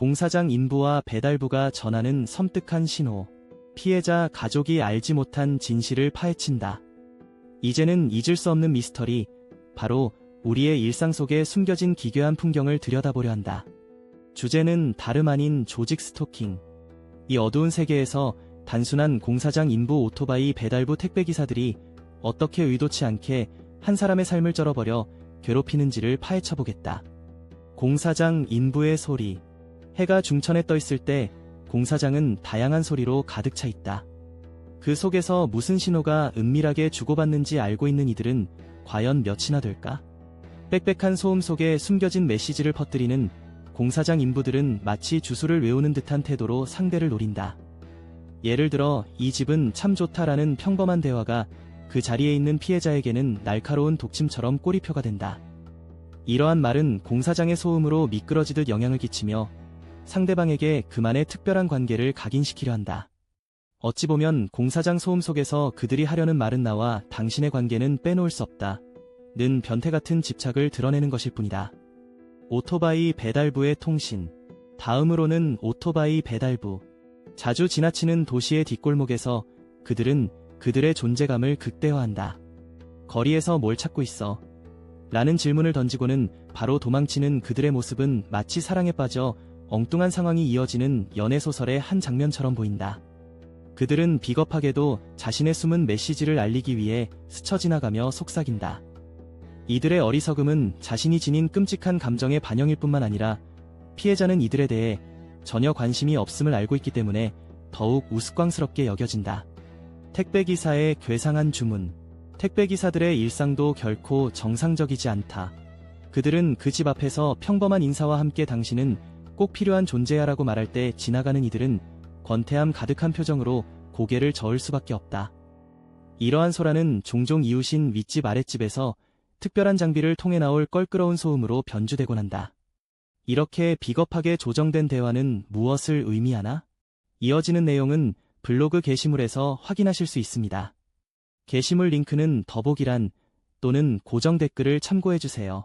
공사장 인부와 배달부가 전하는 섬뜩한 신호. 피해자 가족이 알지 못한 진실을 파헤친다. 이제는 잊을 수 없는 미스터리, 바로 우리의 일상 속에 숨겨진 기괴한 풍경을 들여다보려 한다. 주제는 다름 아닌 조직 스토킹. 이 어두운 세계에서 단순한 공사장 인부 오토바이 배달부 택배기사들이 어떻게 의도치 않게 한 사람의 삶을 쩔어버려 괴롭히는지를 파헤쳐보겠다. 공사장 인부의 소리. 해가 중천에 떠 있을 때 공사장은 다양한 소리로 가득 차 있다. 그 속에서 무슨 신호가 은밀하게 주고받는지 알고 있는 이들은 과연 몇이나 될까? 빽빽한 소음 속에 숨겨진 메시지를 퍼뜨리는 공사장 인부들은 마치 주술을 외우는 듯한 태도로 상대를 노린다. 예를 들어 이 집은 참 좋다라는 평범한 대화가 그 자리에 있는 피해자에게는 날카로운 독침처럼 꼬리표가 된다. 이러한 말은 공사장의 소음으로 미끄러지듯 영향을 끼치며 상대방에게 그만의 특별한 관계를 각인시키려 한다. 어찌 보면 공사장 소음 속에서 그들이 하려는 말은 나와 당신의 관계는 빼놓을 수 없다. 는 변태 같은 집착을 드러내는 것일 뿐이다. 오토바이 배달부의 통신. 다음으로는 오토바이 배달부. 자주 지나치는 도시의 뒷골목에서 그들은 그들의 존재감을 극대화한다. 거리에서 뭘 찾고 있어? 라는 질문을 던지고는 바로 도망치는 그들의 모습은 마치 사랑에 빠져 엉뚱한 상황이 이어지는 연애소설의 한 장면처럼 보인다. 그들은 비겁하게도 자신의 숨은 메시지를 알리기 위해 스쳐 지나가며 속삭인다. 이들의 어리석음은 자신이 지닌 끔찍한 감정의 반영일 뿐만 아니라 피해자는 이들에 대해 전혀 관심이 없음을 알고 있기 때문에 더욱 우스꽝스럽게 여겨진다. 택배기사의 괴상한 주문. 택배기사들의 일상도 결코 정상적이지 않다. 그들은 그 집 앞에서 평범한 인사와 함께 당신은 꼭 필요한 존재야라고 말할 때 지나가는 이들은 권태함 가득한 표정으로 고개를 저을 수밖에 없다. 이러한 소라는 종종 이웃인 윗집 아랫집에서 특별한 장비를 통해 나올 껄끄러운 소음으로 변주되곤 한다. 이렇게 비겁하게 조정된 대화는 무엇을 의미하나? 이어지는 내용은 블로그 게시물에서 확인하실 수 있습니다. 게시물 링크는 더보기란 또는 고정 댓글을 참고해주세요.